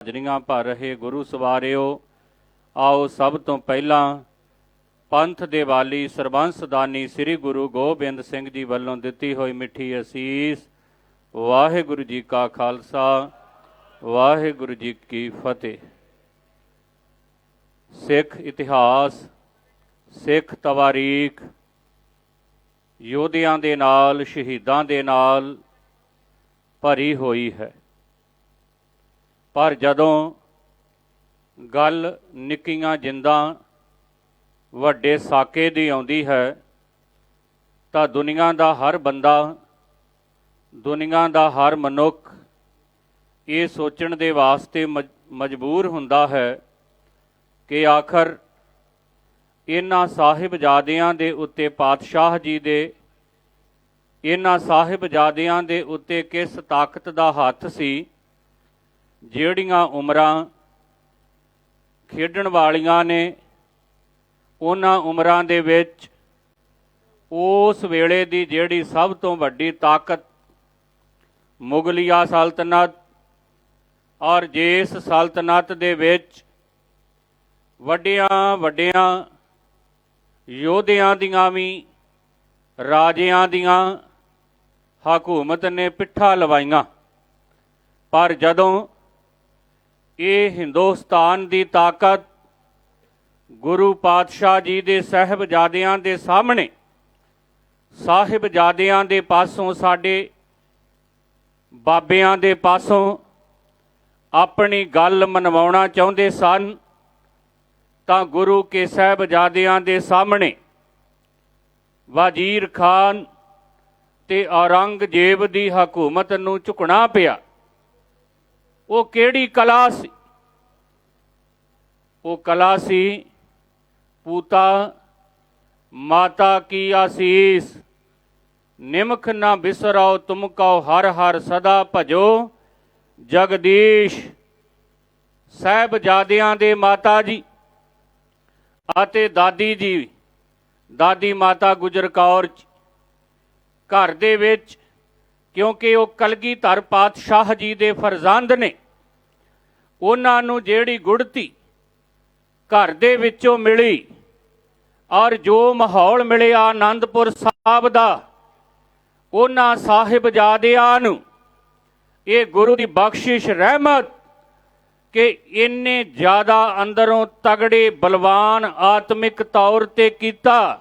ਹਾਜ਼ਰੀਆਂ ਭਰ ਰਹੇ ਗੁਰੂ ਸਵਾਰਿਓ, ਆਓ ਸਭ ਤੋਂ ਪਹਿਲਾਂ ਪੰਥ ਦੇ ਵਾਲੀ ਸਰਬੰਸ ਦਾਨੀ ਸ੍ਰੀ ਗੁਰੂ ਗੋਬਿੰਦ ਸਿੰਘ ਜੀ ਵੱਲੋਂ ਦਿੱਤੀ ਹੋਈ ਮਿੱਠੀ ਅਸੀਸ, ਵਾਹਿਗੁਰੂ ਜੀ ਕਾ ਖਾਲਸਾ, ਵਾਹਿਗੁਰੂ ਜੀ ਕੀ ਫਤਿਹ। ਸਿੱਖ ਇਤਿਹਾਸ, ਸਿੱਖ ਤਵਾਰੀਖ ਯੋਧਿਆਂ ਦੇ ਨਾਲ, ਸ਼ਹੀਦਾਂ ਦੇ ਨਾਲ ਭਰੀ ਹੋਈ ਹੈ। ਪਰ ਜਦੋਂ ਗੱਲ ਨਿੱਕੀਆਂ ਜਿੰਦਾਂ ਵੱਡੇ ਸਾਕੇ ਦੀ ਆਉਂਦੀ ਹੈ, ਤਾਂ ਦੁਨੀਆ ਦਾ ਹਰ ਬੰਦਾ, ਦੁਨੀਆ ਦਾ ਹਰ ਮਨੁੱਖ ਇਹ ਸੋਚਣ ਦੇ ਵਾਸਤੇ ਮਜ- ਮਜਬੂਰ ਹੁੰਦਾ ਹੈ ਕਿ ਆਖਰ ਇਹਨਾਂ ਸਾਹਿਬਜ਼ਾਦਿਆਂ ਦੇ ਉੱਤੇ ਪਾਤਸ਼ਾਹ ਜੀ ਦੇ, ਇਹਨਾਂ ਸਾਹਿਬਜ਼ਾਦਿਆਂ ਦੇ ਉੱਤੇ ਕਿਸ ਤਾਕਤ ਦਾ ਹੱਥ ਸੀ ਜਿਹੜੀਆਂ ਉਮਰਾਂ ਖੇਡਣ ਵਾਲੀਆਂ ਨੇ, ਉਹਨਾਂ ਉਮਰਾਂ ਦੇ ਵਿੱਚ ਉਸ ਵੇਲੇ ਦੀ ਜਿਹੜੀ ਸਭ ਤੋਂ ਵੱਡੀ ਤਾਕਤ ਮੁਗਲਿਆ ਸਲਤਨਤ ਔਰ ਜਿਸ ਸਲਤਨਤ ਦੇ ਵਿੱਚ ਵੱਡਿਆਂ ਵੱਡਿਆਂ ਯੋਧਿਆਂ ਦੀਆਂ ਵੀ, ਰਾਜਿਆਂ ਦੀਆਂ ਹਕੂਮਤ ਨੇ ਪਿੱਠਾ ਲਵਾਈਆਂ। ਪਰ ਜਦੋਂ ਇਹ ਹਿੰਦੁਸਤਾਨ ਦੀ ਤਾਕਤ ਗੁਰੂ ਪਾਤਸ਼ਾਹ ਜੀ ਦੇ ਸਹਿਬਜ਼ਾਦਿਆਂ ਦੇ ਸਾਹਮਣੇ, ਸਾਹਿਬਜ਼ਾਦਿਆਂ ਦੇ ਪਾਸੋਂ, ਸਾਡੇ ਬਾਬਿਆਂ ਦੇ ਪਾਸੋਂ ਆਪਣੀ ਗੱਲ ਮਨਵਾਉਣਾ ਚਾਹੁੰਦੇ ਸਨ, ਤਾਂ ਗੁਰੂ ਕੇ ਸਾਹਿਬਜ਼ਾਦਿਆਂ ਦੇ ਸਾਹਮਣੇ ਵਜ਼ੀਰ ਖਾਨ ਤੇ ਔਰੰਗਜ਼ੇਬ ਦੀ ਹਕੂਮਤ ਨੂੰ ਝੁਕਣਾ ਪਿਆ। ਉਹ ਕਿਹੜੀ ਕਲਾ ਸੀ? ਉਹ ਕਲਾ ਸੀ ਪੂਤਾ, ਮਾਤਾ ਕੀ ਆਸੀਸ? ਨਿਮਖ ਨਾ ਬਿਸਰਾਓ, ਤੁਮ ਕਉ ਹਰ ਹਰ ਸਦਾ ਭਜੋ। ਜਗਦੀਸ਼ ਸਾਹਿਬਜ਼ਾਦਿਆਂ ਦੇ ਮਾਤਾ ਜੀ ਅਤੇ ਦਾਦੀ ਜੀ ਦਾਦੀ ਮਾਤਾ ਗੁਜਰ ਕੌਰ ਘਰ ਦੇ ਵਿੱਚ ਕਿਉਂਕਿ ਉਹ ਕਲਗੀਧਰ ਪਾਤਸ਼ਾਹ ਜੀ ਦੇ ਫਰਜ਼ੰਦ ਨੇ। ਉਹਨਾਂ ਨੂੰ ਜਿਹੜੀ ਗੁੜਤੀ ਘਰ ਦੇ ਵਿੱਚੋਂ ਮਿਲੀ ਔਰ ਜੋ ਮਾਹੌਲ ਮਿਲਿਆ ਆਨੰਦਪੁਰ ਸਾਹਿਬ ਦਾ, ਉਹਨਾਂ ਸਾਹਿਬਜ਼ਾਦਿਆਂ ਨੂੰ ਇਹ ਗੁਰੂ ਦੀ ਬਖਸ਼ਿਸ਼ ਰਹਿਮਤ ਕਿ ਇੰਨੇ ਜ਼ਿਆਦਾ ਅੰਦਰੋਂ ਤਗੜੇ, ਬਲਵਾਨ, ਆਤਮਿਕ ਤੌਰ ਤੇ ਕੀਤਾ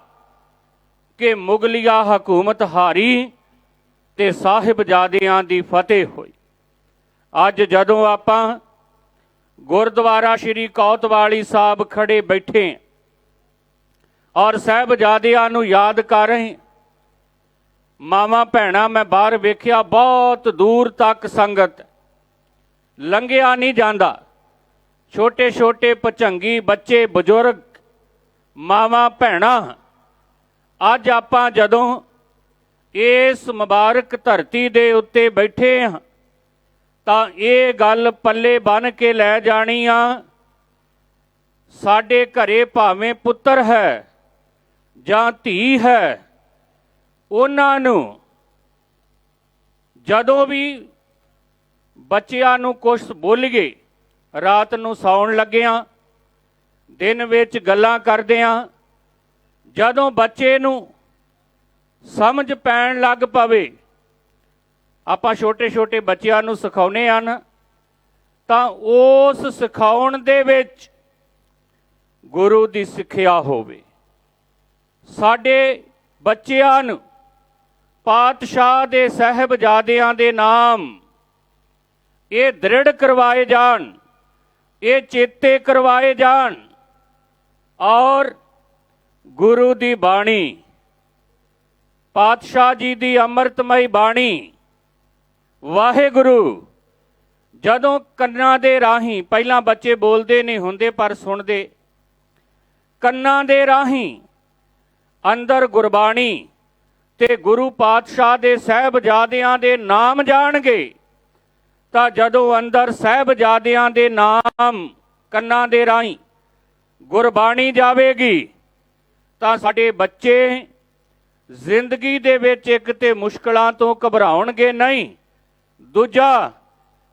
ਕਿ ਮੁਗਲਿਆ ਹਕੂਮਤ ਹਾਰੀ ਤੇ ਸਾਹਿਬਜ਼ਾਦਿਆਂ ਦੀ ਫਤਿਹ ਹੋਈ ਅੱਜ ਜਦੋਂ ਆਪਾਂ ਗੁਰਦੁਆਰਾ ਸ਼੍ਰੀ ਕੌਤਵਾਲੀ ਸਾਹਿਬ ਖੜੇ ਬੈਠੇ ਔਰ ਸਾਹਿਬਜ਼ਾਦਿਆਂ ਨੂੰ ਯਾਦ ਕਰ ਰਹੇ ਹਾਂ। ਮਾਵਾਂ ਭੈਣਾਂ, ਮੈਂ ਬਾਹਰ ਵੇਖਿਆ ਬਹੁਤ ਦੂਰ ਤੱਕ ਸੰਗਤ ਲੰਘਿਆ ਨਹੀਂ ਜਾਂਦਾ ਛੋਟੇ ਛੋਟੇ ਪਚੰਗੀ ਬੱਚੇ, ਬਜ਼ੁਰਗ, ਮਾਵਾਂ ਭੈਣਾਂ, ਅੱਜ ਆਪਾਂ ਜਦੋਂ ਇਸ ਮੁਬਾਰਕ ਧਰਤੀ ਦੇ ਉੱਤੇ ਬੈਠੇ ਹਾਂ, ਤਾਂ ਇਹ ਗੱਲ ਪੱਲੇ ਬੰਨ ਕੇ ਲੈ ਜਾਣੀ ਆ। ਸਾਡੇ ਘਰੇ ਭਾਵੇਂ ਪੁੱਤਰ ਹੈ ਜਾਂ ਧੀ ਹੈ, ਉਹਨਾਂ ਨੂੰ ਜਦੋਂ ਵੀ ਬੱਚਿਆਂ ਨੂੰ ਕੁਝ ਬੋਲੀਏ ਰਾਤ ਨੂੰ ਸੌਣ ਲੱਗਿਆਂ ਦਿਨ ਵਿੱਚ ਗੱਲਾਂ ਕਰਦਿਆਂ ਜਦੋਂ ਬੱਚੇ ਨੂੰ ਸਮਝ ਪੈਣ ਲੱਗ ਪਵੇ। ਆਪਾਂ ਛੋਟੇ ਛੋਟੇ ਬੱਚਿਆਂ ਨੂੰ ਸਿਖਾਉਨੇ ਹਨ, ਤਾਂ ਉਸ ਸਿਖਾਉਣ ਦੇ ਵਿੱਚ ਗੁਰੂ ਦੀ ਸਿੱਖਿਆ ਹੋਵੇ। ਸਾਡੇ ਬੱਚਿਆਂ ਨੂੰ ਪਾਤਸ਼ਾਹ ਦੇ ਸਹਿਬਜ਼ਾਦਿਆਂ ਦੇ ਨਾਮ ਇਹ ਦ੍ਰਿੜ ਕਰਵਾਏ ਜਾਣ, ਇਹ ਚੇਤੇ ਕਰਵਾਏ ਜਾਣ ਔਰ ਗੁਰੂ ਦੀ ਬਾਣੀ ਪਾਤਸ਼ਾਹ ਜੀ ਦੀ ਅੰਮ੍ਰਿਤਮਈ ਬਾਣੀ। ਵਾਹਿਗੁਰੂ, ਜਦੋਂ ਕੰਨਾਂ ਦੇ ਰਾਹੀਂ, ਪਹਿਲਾਂ ਬੱਚੇ ਬੋਲਦੇ ਨਹੀਂ ਹੁੰਦੇ, ਪਰ ਸੁਣਦੇ। ਕੰਨਾਂ ਦੇ ਰਾਹੀਂ ਅੰਦਰ ਗੁਰਬਾਣੀ ਤੇ ਗੁਰੂ ਪਾਤਸ਼ਾਹ ਦੇ ਸਹਿਬਜ਼ਾਦਿਆਂ ਦੇ ਨਾਮ ਜਾਣਗੇ, ਤਾਂ ਜਦੋਂ ਅੰਦਰ ਸਹਿਬਜ਼ਾਦਿਆਂ ਦੇ ਨਾਮ ਕੰਨਾਂ ਦੇ ਰਾਹੀਂ ਗੁਰਬਾਣੀ ਜਾਵੇਗੀ, ਤਾਂ ਸਾਡੇ ਬੱਚੇ ਜ਼ਿੰਦਗੀ ਦੇ ਵਿੱਚ ਇੱਕ ਤੇ ਮੁਸ਼ਕਲਾਂ ਤੋਂ ਘਬਰਾਉਣਗੇ ਨਹੀਂ, ਦੂਜਾ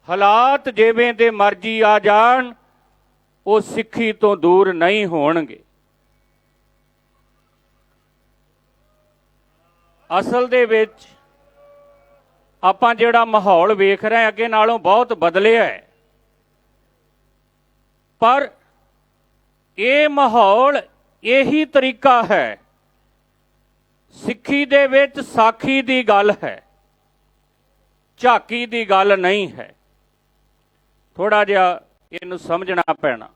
ਹਾਲਾਤ ਜਿਵੇਂ ਦੇ ਮਰਜ਼ੀ ਆ ਜਾਣ, ਉਹ ਸਿੱਖੀ ਤੋਂ ਦੂਰ ਨਹੀਂ ਹੋਣਗੇ। ਅਸਲ ਦੇ ਵਿੱਚ ਆਪਾਂ ਜਿਹੜਾ ਮਾਹੌਲ ਵੇਖ ਰਹੇ ਅੱਗੇ ਨਾਲੋਂ ਬਹੁਤ ਬਦਲਿਆ ਹੈ। ਪਰ ਇਹ ਮਾਹੌਲ ਇਹੀ ਤਰੀਕਾ ਹੈ ਸਿੱਖੀ ਦੇ ਵਿੱਚ ਸਾਖੀ ਦੀ ਗੱਲ ਹੈ, ਝਾਕੀ ਦੀ ਗੱਲ ਨਹੀਂ ਹੈ। ਥੋੜਾ ਜਿਹਾ ਇਹਨੂੰ ਸਮਝਣਾ ਪੈਣਾ।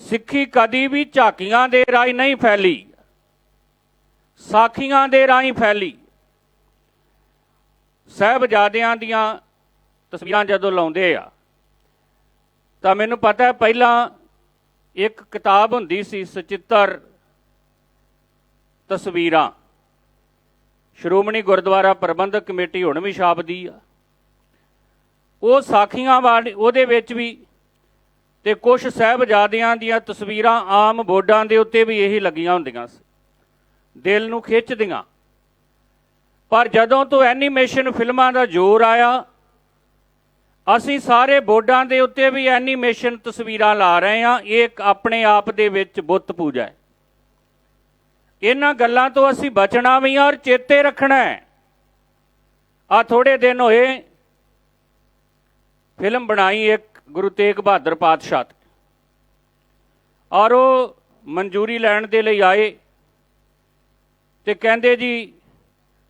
ਸਿੱਖੀ ਕਦੀ ਵੀ ਝਾਕੀਆਂ ਦੇ ਰਾਹੀਂ ਨਹੀਂ ਫੈਲੀ, ਸਾਖੀਆਂ ਦੇ ਰਾਹੀਂ ਫੈਲੀ। ਸਹਿਬਜ਼ਾਦਿਆਂ ਦੀਆਂ ਤਸਵੀਰਾਂ ਜਦੋਂ ਲਾਉਂਦੇ ਆ, ਤਾਂ ਮੈਨੂੰ ਪਤਾ ਹੈ ਪਹਿਲਾਂ ਇੱਕ ਕਿਤਾਬ ਹੁੰਦੀ ਸੀ ਸਚਿੱਤਰ ਤਸਵੀਰਾਂ। ਸ਼੍ਰੋਮਣੀ ਗੁਰਦੁਆਰਾ ਪ੍ਰਬੰਧਕ ਕਮੇਟੀ ਹੁਣ ਵੀ ਛਾਪਦੀ ਆ। ਉਹ ਸਾਖੀਆਂ ਵਾਲੀ, ਉਹਦੇ ਵਿੱਚ ਵੀ ਤੇ ਕੁਝ ਸਹਿਬਜ਼ਾਦਿਆਂ ਦੀਆਂ ਤਸਵੀਰਾਂ ਆਮ ਬੋਰਡਾਂ ਦੇ ਉੱਤੇ ਵੀ ਇਹੀ ਲੱਗੀਆਂ ਹੁੰਦੀਆਂ ਸੀ। ਦਿਲ ਨੂੰ ਖਿੱਚਦੀਆਂ। ਪਰ ਜਦੋਂ ਤੋਂ ਐਨੀਮੇਸ਼ਨ ਫਿਲਮਾਂ ਦਾ ਜ਼ੋਰ ਆਇਆ, ਅਸੀਂ ਸਾਰੇ ਬੋਰਡਾਂ ਦੇ ਉੱਤੇ ਵੀ ਐਨੀਮੇਸ਼ਨ ਤਸਵੀਰਾਂ ਲਾ ਰਹੇ ਹਾਂ। ਇਹ ਇੱਕ ਆਪਣੇ ਆਪ ਦੇ ਵਿੱਚ ਬੁੱਤ ਪੂਜਾ ਹੈ। ਇਹਨਾਂ ਗੱਲਾਂ ਤੋਂ ਅਸੀਂ ਬਚਣਾ ਵੀ ਆ ਔਰ ਚੇਤੇ ਰੱਖਣਾ ਹੈ। ਆ ਥੋੜੇ ਦਿਨ ਹੋਏ ਫਿਲਮ ਬਣਾਈ ਇੱਕ ਗੁਰੂ ਤੇਗ ਬਹਾਦਰ ਪਾਤਸ਼ਾਹ ਤੇ। ਔਰ ਉਹ ਮਨਜ਼ੂਰੀ ਲੈਣ ਦੇ ਲਈ ਆਏ ਤੇ ਕਹਿੰਦੇ ਜੀ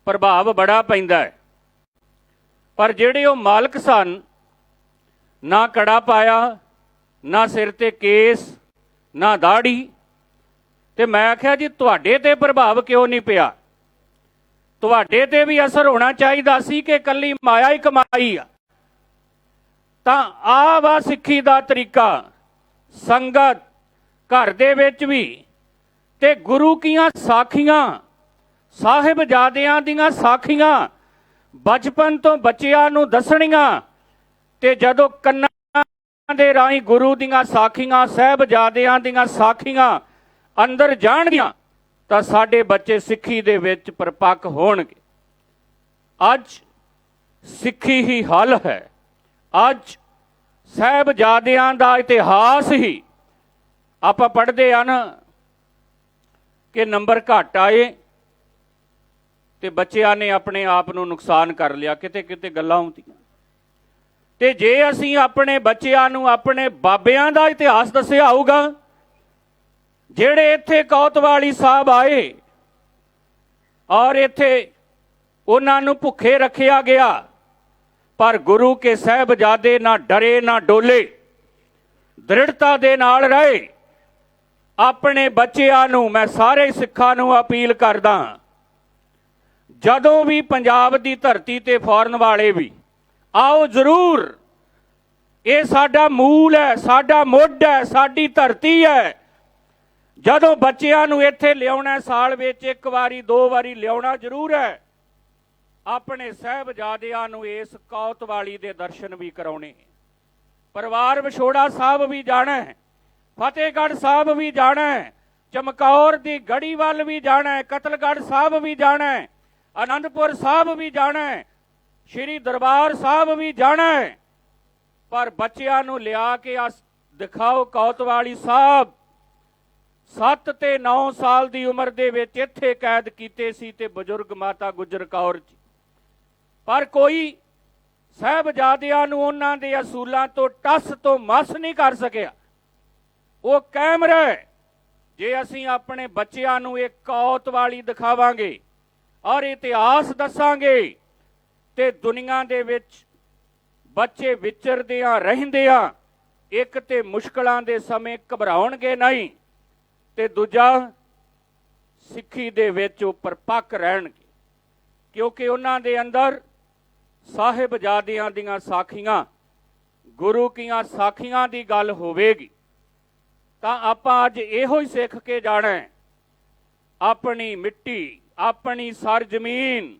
ਪ੍ਰਭਾਵ ਬੜਾ ਪੈਂਦਾ ਹੈ। ਪਰ ਜਿਹੜੇ ਉਹ ਮਾਲਕ ਸਨ, ਨਾ ਕੜਾ ਪਾਇਆ, ਨਾ ਸਿਰ ਤੇ ਕੇਸ, ਨਾ ਦਾੜੀ ਤੇ ਮੈਂ ਆਖਿਆ ਜੀ, ਤੁਹਾਡੇ ਤੇ ਪ੍ਰਭਾਵ ਕਿਉਂ ਨਹੀਂ ਪਿਆ? ਤੁਹਾਡੇ ਤੇ ਵੀ ਅਸਰ ਹੋਣਾ ਚਾਹੀਦਾ ਸੀ ਕਿ ਕੱਲੀ ਮਾਇਆ ਹੀ ਕਮਾਈ ਆ। ਤਾਂ ਆ ਵਾ ਸਿੱਖੀ ਦਾ ਤਰੀਕਾ, ਸੰਗਤ, ਘਰ ਦੇ ਵਿੱਚ ਵੀ, ਤੇ ਗੁਰੂ ਕੀਆਂ ਸਾਖੀਆਂ ਸਾਹਿਬਜ਼ਾਦਿਆਂ ਦੀਆਂ ਸਾਖੀਆਂ, ਬਚਪਨ ਤੋਂ ਬੱਚਿਆਂ ਨੂੰ ਦੱਸਣੀਆਂ, ਤੇ ਜਦੋਂ ਕੰਨਾਂ ਦੇ ਰਾਹੀਂ ਗੁਰੂ ਦੀਆਂ ਸਾਖੀਆਂ ਸਾਹਿਬਜ਼ਾਦਿਆਂ ਦੀਆਂ ਸਾਖੀਆਂ ਅੰਦਰ ਜਾਣਗੀਆਂ, ਤਾਂ ਸਾਡੇ ਬੱਚੇ ਸਿੱਖੀ ਦੇ ਵਿੱਚ ਪਰਪੱਕ ਹੋਣਗੇ। ਅੱਜ ਸਿੱਖੀ ਹੀ ਹੱਲ ਹੈ। ਅੱਜ ਸਾਹਿਬਜ਼ਾਦਿਆਂ ਦਾ ਇਤਿਹਾਸ ਹੀ ਆਪਾਂ ਪੜ੍ਹਦੇ ਆ ਨਾ ਕਿ ਨੰਬਰ ਘੱਟ ਆਏ ਤੇ ਬੱਚਿਆਂ ਨੇ ਆਪਣੇ ਆਪ ਨੂੰ ਨੁਕਸਾਨ ਕਰ ਲਿਆ ਕਿਤੇ ਕਿਤੇ ਗੱਲਾਂ ਆਉਂਦੀਆਂ ਤੇ ਜੇ ਅਸੀਂ ਆਪਣੇ ਬੱਚਿਆਂ ਨੂੰ ਆਪਣੇ ਬਾਬਿਆਂ ਦਾ ਇਤਿਹਾਸ ਦੱਸਿਆ ਹੋਊਗਾ ਜਿਹੜੇ ਇੱਥੇ ਕੌਤਵਾਲੀ ਸਾਹਿਬ ਆਏ ਔਰ ਇੱਥੇ ਉਹਨਾਂ ਨੂੰ ਭੁੱਖੇ ਰੱਖਿਆ ਗਿਆ, ਪਰ ਗੁਰੂ ਕੇ ਸਹਿਬਜ਼ਾਦੇ ਨਾ ਡਰੇ, ਨਾ ਡੋਲੇ। ਦ੍ਰਿੜਤਾ ਦੇ ਨਾਲ ਰਹੇ। ਆਪਣੇ ਬੱਚਿਆਂ ਨੂੰ, ਮੈਂ ਸਾਰੇ ਸਿੱਖਾਂ ਨੂੰ ਅਪੀਲ ਕਰਦਾ ਜਦੋਂ ਵੀ ਪੰਜਾਬ ਦੀ ਧਰਤੀ ਤੇ ਫੌਰਨ ਵਾਲੇ ਵੀ, ਆਓ ਜ਼ਰੂਰ। ਇਹ ਸਾਡਾ ਮੂਲ ਹੈ, ਸਾਡਾ ਮੁੱਢ ਹੈ, ਸਾਡੀ ਧਰਤੀ ਹੈ। ਜਦੋਂ ਬੱਚਿਆਂ ਨੂੰ ਇੱਥੇ ਲਿਆਉਣਾ ਸਾਲ ਵਿੱਚ ਇੱਕ ਵਾਰੀ, ਦੋ ਵਾਰੀ ਲਿਆਉਣਾ ਜ਼ਰੂਰ ਹੈ। ਆਪਣੇ ਸਹਿਬਜ਼ਾਦਿਆਂ ਨੂੰ ਇਸ ਕੌਤਵਾਲੀ ਦੇ ਦਰਸ਼ਨ ਵੀ ਕਰਾਉਣੇ ਪਰਿਵਾਰ ਵਿਛੋੜਾ ਸਾਹਿਬ ਵੀ ਜਾਣਾ ਹੈ, ਫਤਿਹਗੜ੍ਹ ਸਾਹਿਬ ਵੀ ਜਾਣਾ ਹੈ, ਚਮਕੌਰ ਦੀ ਗੜੀ ਵੱਲ ਵੀ ਜਾਣਾ ਹੈ, ਕਤਲਗੜ੍ਹ ਸਾਹਿਬ ਵੀ ਜਾਣਾ ਹੈ ਆਨੰਦਪੁਰ ਸਾਹਿਬ ਵੀ ਜਾਣਾ ਹੈ, ਸ਼੍ਰੀ ਦਰਬਾਰ ਸਾਹਿਬ ਵੀ ਜਾਣਾ ਹੈ। ਪਰ ਬੱਚਿਆਂ ਨੂੰ ਲਿਆ ਕੇ ਆ ਦਿਖਾਓ ਕੌਤਵਾਲੀ ਸਾਹਿਬ। 7 ਤੇ 9 ਸਾਲ ਦੀ ਉਮਰ ਦੇ ਵਿੱਚ ਇੱਥੇ ਕੈਦ ਕੀਤੇ ਸੀ ਤੇ ਬਜ਼ੁਰਗ ਮਾਤਾ ਗੁਜਰ ਕੌਰ ਜੀ। ਪਰ ਕੋਈ ਸਹਿਬਜ਼ਾਦਿਆਂ ਨੂੰ ਉਹਨਾਂ ਦੇ ਅਸੂਲਾਂ ਤੋਂ ਟਸ ਤੋਂ ਮਸ ਨਹੀਂ ਕਰ ਸਕਿਆ। ਉਹ ਕਾਇਮ ਰਹੇ। ਜੇ ਅਸੀਂ ਆਪਣੇ ਬੱਚਿਆਂ ਨੂੰ ਇਹ ਕੌਤ ਵਾਲੀ ਦਿਖਾਵਾਂਗੇ, ਔਰ ਇਤਿਹਾਸ ਦੱਸਾਂਗੇ, ਤੇ ਦੁਨੀਆ ਦੇ ਵਿੱਚ ਬੱਚੇ ਵਿਚਰਦੇ ਵਿਚਰਦਿਆਂ ਰਹਿੰਦਿਆਂ ਇੱਕ ਤੇ ਮੁਸ਼ਕਲਾਂ ਦੇ ਸਮੇਂ ਘਬਰਾਉਣਗੇ ਨਹੀਂ ਤੇ ਦੂਜਾ ਸਿੱਖੀ ਦੇ ਵਿੱਚ ਉਹ ਪਰਪੱਕ ਰਹਿਣਗੇ। ਕਿਉਂਕਿ ਉਹਨਾਂ ਦੇ ਅੰਦਰ ਸਾਹਿਬਜ਼ਾਦਿਆਂ ਦੀਆਂ ਸਾਖੀਆਂ, ਗੁਰੂ ਕੀਆਂ ਸਾਖੀਆਂ ਦੀ ਗੱਲ ਹੋਵੇਗੀ। ਤਾਂ ਆਪਾਂ ਅੱਜ ਇਹੋ ਹੀ ਸਿੱਖ ਕੇ ਜਾਣਾ ਹੈ। ਆਪਣੀ ਮਿੱਟੀ, ਆਪਣੀ ਸਰ ਜ਼ਮੀਨ।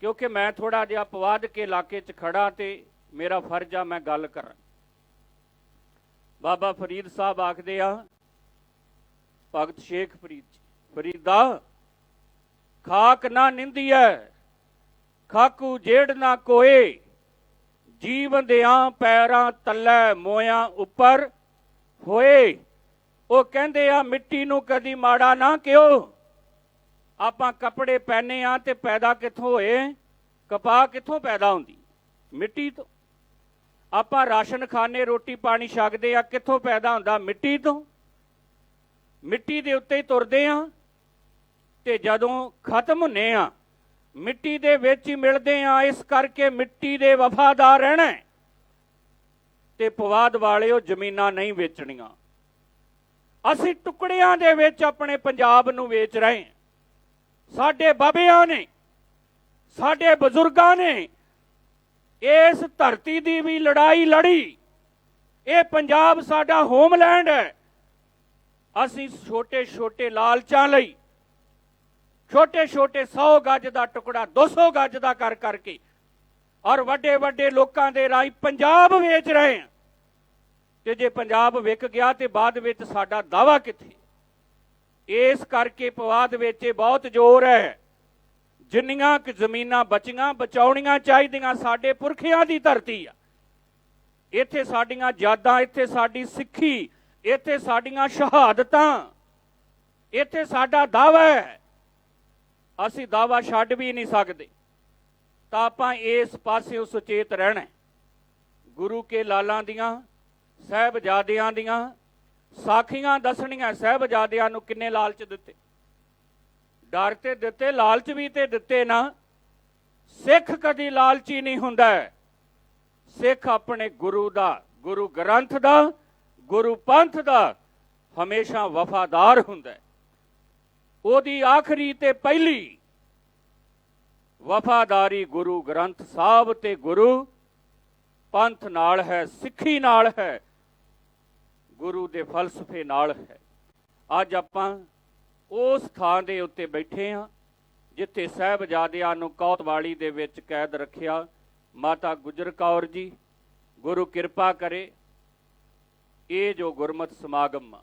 ਕਿਉਂਕਿ ਮੈਂ ਥੋੜਾ ਜਿਹਾ ਪਵਾਦ ਕੇ ਇਲਾਕੇ 'ਚ ਖੜਾ ਤੇ ਮੇਰਾ ਫਰਜ਼ ਆ, ਮੈਂ ਗੱਲ ਕਰਾਂ। ਬਾਬਾ ਫਰੀਦ ਸਾਹਿਬ ਆਖਦੇ ਆ, ਭਗਤ ਸ਼ੇਖ ਫਰੀਦ ਜੀ, ਫਰੀਦਾ ਖਾਕ ਨਾ ਨਿੰਦੀ ਹੈ ਖਾਕੂ ਜੇੜ ਨਾ ਕੋਏ ਜੀਵ ਦਿਆਂ ਪੈਰਾਂ ਤੱਲੇ ਮੋਇਆਂ ਉੱਪਰ ਹੋਏ। ਉਹ ਕਹਿੰਦੇ ਆ, ਮਿੱਟੀ ਨੂੰ ਕਦੀ ਮਾੜਾ ਨਾ ਕਿਉ। ਆਪਾਂ ਕੱਪੜੇ ਪਹਿਨੇ ਆ ਤੇ ਪੈਦਾ ਕਿੱਥੋਂ ਹੋਏ? ਕਪਾਹ ਕਿੱਥੋਂ ਪੈਦਾ ਹੁੰਦੀ? ਮਿੱਟੀ ਤੋਂ। ਆਪਾਂ ਰਾਸ਼ਨ ਖਾਣੇ, ਰੋਟੀ ਪਾਣੀ ਛਕਦੇ ਆ, ਕਿੱਥੋਂ ਪੈਦਾ ਹੁੰਦਾ? ਮਿੱਟੀ ਤੋਂ। ਮਿੱਟੀ ਦੇ ਉੱਤੇ ਹੀ ਤੁਰਦੇ ਆ ਤੇ ਜਦੋਂ ਖਤਮ ਹੁੰਨੇ ਆ, ਮਿੱਟੀ ਦੇ ਵਿੱਚ ਹੀ ਮਿਲਦੇ ਆ, ਇਸ ਕਰਕੇ ਮਿੱਟੀ ਦੇ ਵਫਾਦਾਰ ਰਹਿਣਾ ਹੈ। ਤੇ ਪਵਾਦ ਵਾਲਿਓ ਜ਼ਮੀਨਾਂ ਨਹੀਂ ਵੇਚਣੀਆਂ। ਅਸੀਂ ਟੁਕੜਿਆਂ ਦੇ ਵਿੱਚ ਆਪਣੇ ਪੰਜਾਬ ਨੂੰ ਵੇਚ ਰਹੇ ਸਾਡੇ ਬਾਬਿਆਂ ਨੇ, ਸਾਡੇ ਬਜ਼ੁਰਗਾਂ ਨੇ ਇਸ ਧਰਤੀ ਦੀ ਵੀ ਲੜਾਈ ਲੜੀ। ਇਹ ਪੰਜਾਬ ਸਾਡਾ ਹੋਮਲੈਂਡ ਹੈ। ਅਸੀਂ ਛੋਟੇ ਛੋਟੇ ਲਾਲਚਾਂ ਲਈ ਛੋਟੇ ਛੋਟੇ 100 ਗੱਜ ਦਾ ਟੁਕੜਾ 200 ਗੱਜ ਦਾ ਕਰ ਕਰਕੇ ਔਰ ਵੱਡੇ ਵੱਡੇ ਲੋਕਾਂ ਦੇ ਰਾਹੀਂ ਪੰਜਾਬ ਵੇਚ ਰਹੇ ਹਾਂ। ਤੇ ਜੇ ਪੰਜਾਬ ਵਿਕ ਗਿਆ ਤੇ ਬਾਅਦ ਵਿੱਚ ਸਾਡਾ ਦਾਵਾ ਕਿੱਥੇ? ਇਸ ਕਰਕੇ ਪਵਾਦ ਵਿੱਚ ਇਹ ਬਹੁਤ ਜ਼ੋਰ ਹੈ। ਜਿੰਨੀਆਂ ਕਿ ਜ਼ਮੀਨਾਂ ਬਚੀਆਂ, ਬਚਾਉਣੀਆਂ ਚਾਹੀਦੀਆਂ ਸਾਡੇ ਪੁਰਖਿਆਂ ਦੀ ਧਰਤੀ ਆ। ਇੱਥੇ ਸਾਡੀਆਂ ਯਾਦਾਂ, ਇੱਥੇ ਸਾਡੀ ਸਿੱਖੀ, ਇੱਥੇ ਸਾਡੀਆਂ ਸ਼ਹਾਦਤਾਂ, ਇੱਥੇ ਸਾਡਾ ਦਾਵਾ ਹੈ। ਅਸੀਂ ਦਾਵਾ ਛੱਡ ਵੀ ਨਹੀਂ ਸਕਦੇ। ਤਾਂ ਆਪਾਂ ਇਸ ਪਾਸਿਓਂ ਸੁਚੇਤ ਰਹਿਣਾ ਗੁਰੂ ਕੇ ਲਾਲਾਂ ਦੀਆਂ, ਸਹਿਬਜ਼ਾਦਿਆਂ ਦੀਆਂ, ਸਾਖੀਆਂ ਦੱਸਣੀਆਂ ਸਹਿਬਜ਼ਾਦਿਆਂ ਨੂੰ ਕਿੰਨੇ ਲਾਲਚ ਦਿੱਤੇ। ਡਰ ਤੇ ਦਿੱਤੇ, ਲਾਲਚ ਵੀ ਤੇ ਦਿੱਤੇ ਨਾ। ਸਿੱਖ ਕਦੀ ਲਾਲਚੀ ਨਹੀਂ ਹੁੰਦਾ। ਸਿੱਖ ਆਪਣੇ ਗੁਰੂ ਦਾ, ਗੁਰੂ ਗ੍ਰੰਥ ਦਾ, ਗੁਰੂ ਪੰਥ ਦਾ ਹਮੇਸ਼ਾ ਵਫਾਦਾਰ ਹੁੰਦਾ। ਉਹਦੀ ਆਖਰੀ ਤੇ ਪਹਿਲੀ ਵਫਾਦਾਰੀ ਗੁਰੂ ਗ੍ਰੰਥ ਸਾਹਿਬ ਤੇ ਗੁਰੂ ਪੰਥ ਨਾਲ ਹੈ, ਸਿੱਖੀ ਨਾਲ ਹੈ, ਗੁਰੂ ਦੇ ਫਲਸਫੇ ਨਾਲ ਹੈ। ਅੱਜ ਆਪਾਂ ਉਸ ਥਾਂ ਦੇ ਉੱਤੇ ਬੈਠੇ ਹਾਂ, ਜਿੱਥੇ ਸਹਿਬਜ਼ਾਦਿਆਂ ਨੂੰ ਕੌਤਵਾਲੀ ਦੇ ਵਿੱਚ ਕੈਦ ਰੱਖਿਆ ਮਾਤਾ ਗੁਜਰ ਕੌਰ ਜੀ, ਗੁਰੂ ਕਿਰਪਾ ਕਰੇ, ਇਹ ਜੋ ਗੁਰਮਤ ਸਮਾਗਮ ਆ,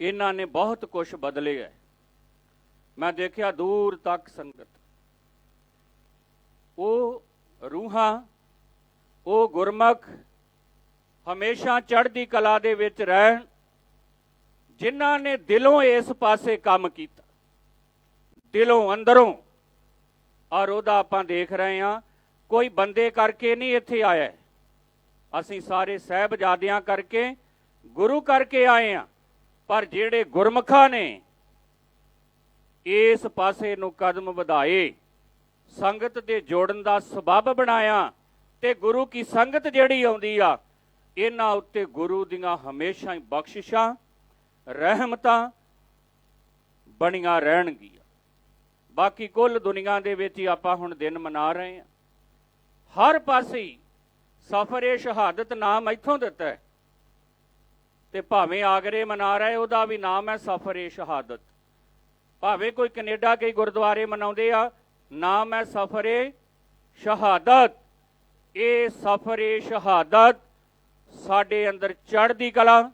ਇਹਨਾਂ ਨੇ ਬਹੁਤ ਕੁਝ ਬਦਲਿਆ ਹੈ। ਮੈਂ ਦੇਖਿਆ ਦੂਰ ਤੱਕ ਸੰਗਤ ਉਹ ਰੂਹਾਂ, ਉਹ ਗੁਰਮਖ, ਹਮੇਸ਼ਾ ਚੜ੍ਹਦੀ ਕਲਾ ਦੇ ਵਿੱਚ ਰਹਿਣ ਜਿਨ੍ਹਾਂ ਨੇ ਦਿਲੋਂ ਇਸ ਪਾਸੇ ਕੰਮ ਕੀਤਾ, ਦਿਲੋਂ ਅੰਦਰੋਂ, ਔਰ ਉਹਦਾ ਆਪਾਂ ਦੇਖ ਰਹੇ ਹਾਂ, ਕੋਈ ਬੰਦੇ ਕਰਕੇ ਨਹੀਂ ਇੱਥੇ ਆਇਆ। ਅਸੀਂ ਸਾਰੇ ਸਹਿਬਜ਼ਾਦਿਆਂ ਕਰਕੇ, ਗੁਰੂ ਕਰਕੇ ਆਏ ਆ ਪਰ ਜਿਹੜੇ ਗੁਰਮਖਾਂ ਨੇ ਇਸ ਪਾਸੇ ਨੂੰ ਕਦਮ ਵਧਾਏ, ਸੰਗਤ ਦੇ ਜੋੜਨ ਦਾ ਸਬਬ ਬਣਾਇਆ, ਤੇ ਗੁਰੂ ਕੀ ਸੰਗਤ ਜਿਹੜੀ ਆਉਂਦੀ ਆ, ਇਹਨਾਂ ਉੱਤੇ ਗੁਰੂ ਦੀਆਂ ਹਮੇਸ਼ਾ ਹੀ ਬਖਸ਼ਿਸ਼ਾਂ ਰਹਿਮਤਾਂ ਬਣੀਆਂ ਰਹਿਣਗੀਆਂ। ਬਾਕੀ ਕੁੱਲ ਦੁਨੀਆ ਦੇ ਵਿੱਚ ਹੀ ਆਪਾਂ ਹੁਣ ਦਿਨ ਮਨਾ ਰਹੇ ਹਾਂ। ਹਰ ਪਾਸੇ ਸਫਰ-ਏ ਸ਼ਹਾਦਤ ਨਾਮ ਇੱਥੋਂ ਦਿੱਤਾ ਹੈ। ਤੇ ਭਾਵੇਂ ਆਗਰੇ ਮਨਾ ਰਹੇ, ਉਹਦਾ ਵੀ ਨਾਮ ਹੈ ਸਫਰ-ਏ ਸ਼ਹਾਦਤ। ਭਾਵੇਂ ਕੋਈ ਕੈਨੇਡਾ ਕਈ ਗੁਰਦੁਆਰੇ ਮਨਾਉਂਦੇ ਆ, ਨਾਮ ਹੈ ਸਫਰ-ਏ ਸ਼ਹਾਦਤ। ਇਹ ਸਫਰ-ਏ ਸ਼ਹਾਦਤ ਸਾਡੇ ਅੰਦਰ ਚੜ੍ਹਦੀ ਕਲਾ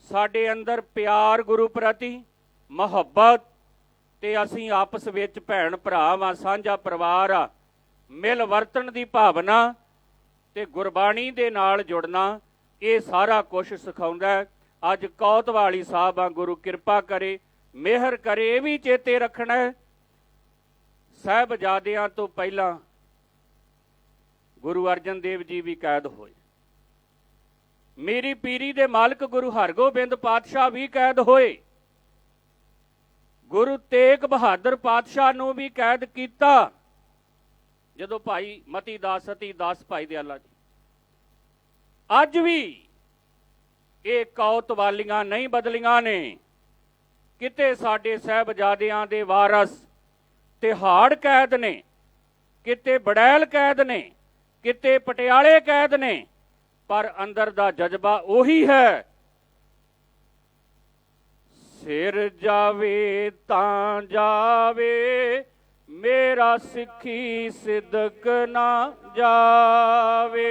ਸਾਡੇ ਅੰਦਰ ਪਿਆਰ ਗੁਰੂ ਪ੍ਰਤੀ, ਮੁਹੱਬਤ ਤੇ ਅਸੀਂ ਆਪਸ ਵਿੱਚ ਭੈਣ ਭਰਾ ਵਾਂ, ਸਾਂਝਾ ਪਰਿਵਾਰ ਆ, ਮਿਲ ਵਰਤਣ ਦੀ ਭਾਵਨਾ ਤੇ ਗੁਰਬਾਣੀ ਦੇ ਨਾਲ ਜੁੜਨਾ, ਇਹ ਸਾਰਾ ਕੁਝ ਸਿਖਾਉਂਦਾ ਅੱਜ ਕੌਤਵਾਲੀ ਸਾਹਿਬ ਆ ਗੁਰੂ ਕਿਰਪਾ ਕਰੇ, ਮਿਹਰ ਕਰੇ, ਇਹ ਵੀ ਚੇਤੇ ਰੱਖਣਾ ਹੈ। ਸਾਹਿਬਜ਼ਾਦਿਆਂ ਤੋਂ ਪਹਿਲਾਂ ਗੁਰੂ ਅਰਜਨ ਦੇਵ ਜੀ ਵੀ ਕੈਦ ਹੋਏ। ਮੇਰੀ ਪੀਰੀ ਦੇ ਮਾਲਕ ਗੁਰੂ ਹਰਗੋਬਿੰਦ ਪਾਤਸ਼ਾਹ ਵੀ ਕੈਦ ਹੋਏ। ਗੁਰੂ ਤੇਗ ਬਹਾਦਰ ਪਾਤਸ਼ਾਹ ਨੂੰ ਵੀ ਕੈਦ ਕੀਤਾ। ਜਦੋਂ ਭਾਈ ਮਤੀ ਦਾਸ, ਸਤੀ ਦਾਸ ਭਾਈ ਦਿਆਲਾ ਜੀ। ਅੱਜ ਵੀ ਇਹ ਕੌਤਵਾਲੀਆਂ ਨਹੀਂ ਬਦਲੀਆਂ ਨੇ। ਕਿਤੇ ਸਾਡੇ ਸਹਿਬਜ਼ਾਦਿਆਂ ਦੇ ਵਾਰਸ ਤਿਹਾੜ ਕੈਦ ਨੇ, ਕਿਤੇ ਬੜੈਲ ਕੈਦ ਨੇ, ਕਿਤੇ ਪਟਿਆਲੇ ਕੈਦ ਨੇ ਪਰ ਅੰਦਰ ਦਾ ਜਜ਼ਬਾ ਉਹੀ ਹੈ। ਸਿਰ ਜਾਵੇ ਤਾਂ ਜਾਵੇ ਮੇਰਾ ਸਿੱਖੀ ਸਿਦਕ ਨਾ ਜਾਵੇ।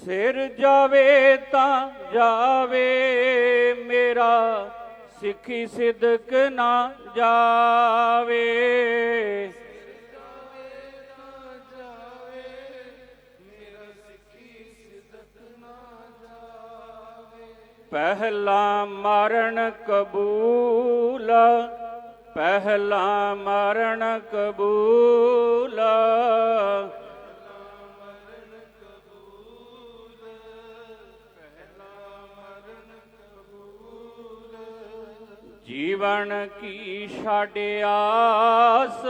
ਸਿਰ ਜਾਵੇ ਤਾਂ ਜਾਵੇ ਮੇਰਾ ਸਿੱਖੀ ਸਿਦਕ ਨਾ ਜਾਵੇ। ਪਹਿਲਾ ਮਰਨ ਕਬੂਲ ਪਹਿਲਾ ਮਰਨ ਕਬੂਲ। ਜੀਵਨ ਕੀ ਛੱਡ ਆਸ?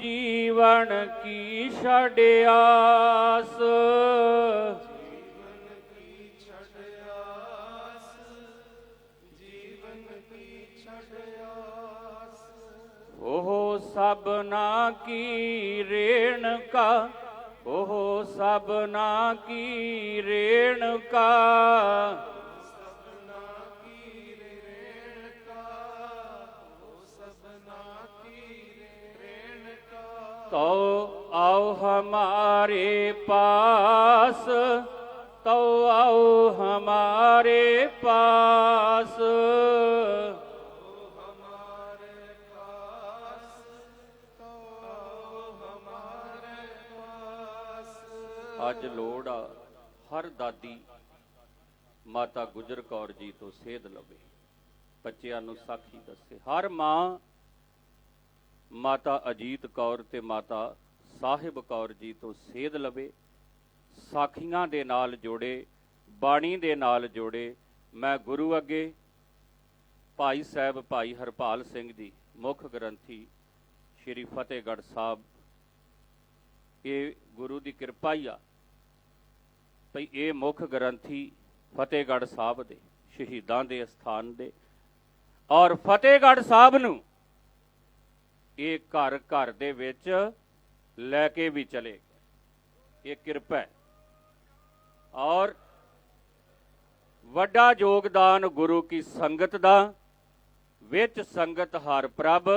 ਜੀਵਨ ਕੀ ਛੱਡ ਆਸ? ਉਹ ਸਭਨਾ ਕੀ ਰੇਣਕਾ ਉਹ ਸਭਨਾ ਕੀ ਰੇਣਕਾ ਤਉ ਆਓ ਹਮਾਰੇ ਪਾਸ, ਤਉ ਆਓ ਹਮਾਰੇ ਪਾਸ। ਅੱਜ ਲੋੜ ਆ, ਹਰ ਦਾਦੀ ਮਾਤਾ ਗੁਜਰ ਕੌਰ ਜੀ ਤੋਂ ਸੇਧ ਲਵੇ। ਬੱਚਿਆਂ ਨੂੰ ਸਾਖੀ ਦੱਸੇ। ਹਰ ਮਾਂ ਮਾਤਾ ਅਜੀਤ ਕੌਰ ਤੇ ਮਾਤਾ ਸਾਹਿਬ ਕੌਰ ਜੀ ਤੋਂ ਸੇਧ ਲਵੇ, ਸਾਖੀਆਂ ਦੇ ਨਾਲ ਜੋੜੇ, ਬਾਣੀ ਦੇ ਨਾਲ ਜੋੜੇ, ਮੈਂ ਗੁਰੂ ਅੱਗੇ ਭਾਈ ਸਾਹਿਬ ਭਾਈ ਹਰਪਾਲ ਸਿੰਘ ਜੀ, ਮੁੱਖ ਗ੍ਰੰਥੀ ਸ੍ਰੀ ਫਤਿਹਗੜ੍ਹ ਸਾਹਿਬ। ਇਹ ਗੁਰੂ ਦੀ ਕਿਰਪਾ ਹੀ ਆ ਭਈ ਇਹ ਮੁੱਖ ਗ੍ਰੰਥੀ ਫਤਿਹਗੜ੍ਹ ਸਾਹਿਬ ਦੇ ਸ਼ਹੀਦਾਂ ਦੇ ਸਥਾਨ ਦੇ ਔਰ ਫਤਿਹਗੜ੍ਹ ਸਾਹਿਬ ਨੂੰ ਇਹ ਘਰ ਘਰ ਦੇ ਵਿੱਚ ਲੈ ਕੇ ਵੀ ਚਲੇ ਗਏ। ਇਹ ਕਿਰਪਾ ਹੈ। ਔਰ ਵੱਡਾ ਯੋਗਦਾਨ ਗੁਰੂ ਕੀ ਸੰਗਤ ਦਾ, ਵਿੱਚ ਸੰਗਤ ਹਰ ਪ੍ਰਭ,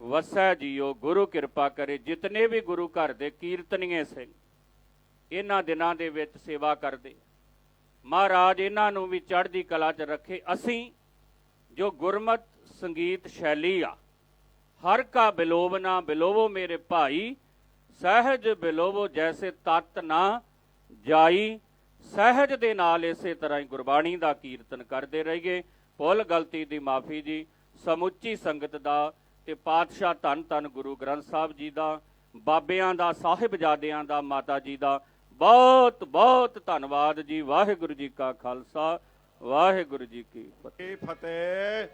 ਵਸੈ ਜੀਓ ਗੁਰੂ ਕਿਰਪਾ ਕਰੇ। ਜਿਤਨੇ ਵੀ ਗੁਰੂ ਘਰ ਦੇ ਕੀਰਤਨੀਏ ਸਿੰਘ ਇਹਨਾਂ ਦਿਨਾਂ ਦੇ ਵਿੱਚ ਸੇਵਾ ਕਰਦੇ। ਮਹਾਰਾਜ ਇਹਨਾਂ ਨੂੰ ਵੀ ਚੜ੍ਹਦੀ ਕਲਾ 'ਚ ਰੱਖੇ। ਅਸੀਂ ਜੋ ਗੁਰਮਤ ਸੰਗੀਤ ਸ਼ੈਲੀ ਆ ਹਰ ਕਾ ਬਿਲੋਵ ਨਾ ਬਿਲੋਵੋ ਮੇਰੇ ਭਾਈ, ਸਹਿਜ ਬਿਲੋਵੋ ਜੈਸੇ ਤਤ ਨਾ ਜਾਈ, ਸਹਿਜ ਦੇ ਨਾਲ ਇਸੇ ਤਰ੍ਹਾਂ ਹੀ ਗੁਰਬਾਣੀ ਦਾ ਕੀਰਤਨ ਕਰਦੇ ਰਹੀਏ। ਭੁੱਲ ਗਲਤੀ ਦੀ ਮਾਫੀ ਜੀ, ਸਮੁੱਚੀ ਸੰਗਤ ਦਾ ਤੇ ਪਾਤਸ਼ਾਹ ਧੰਨ ਧੰਨ ਗੁਰੂ ਗ੍ਰੰਥ ਸਾਹਿਬ ਜੀ ਦਾ, ਬਾਬਿਆਂ ਦਾ ਸਾਹਿਬਜ਼ਾਦਿਆਂ ਦਾ, ਮਾਤਾ ਜੀ ਦਾ ਬਹੁਤ ਬਹੁਤ ਧੰਨਵਾਦ ਜੀ। ਵਾਹਿਗੁਰੂ ਜੀ ਕਾ ਖਾਲਸਾ, ਵਾਹਿਗੁਰੂ ਜੀ ਕੀ ਫਤਿਹ। ਫਤਿਹ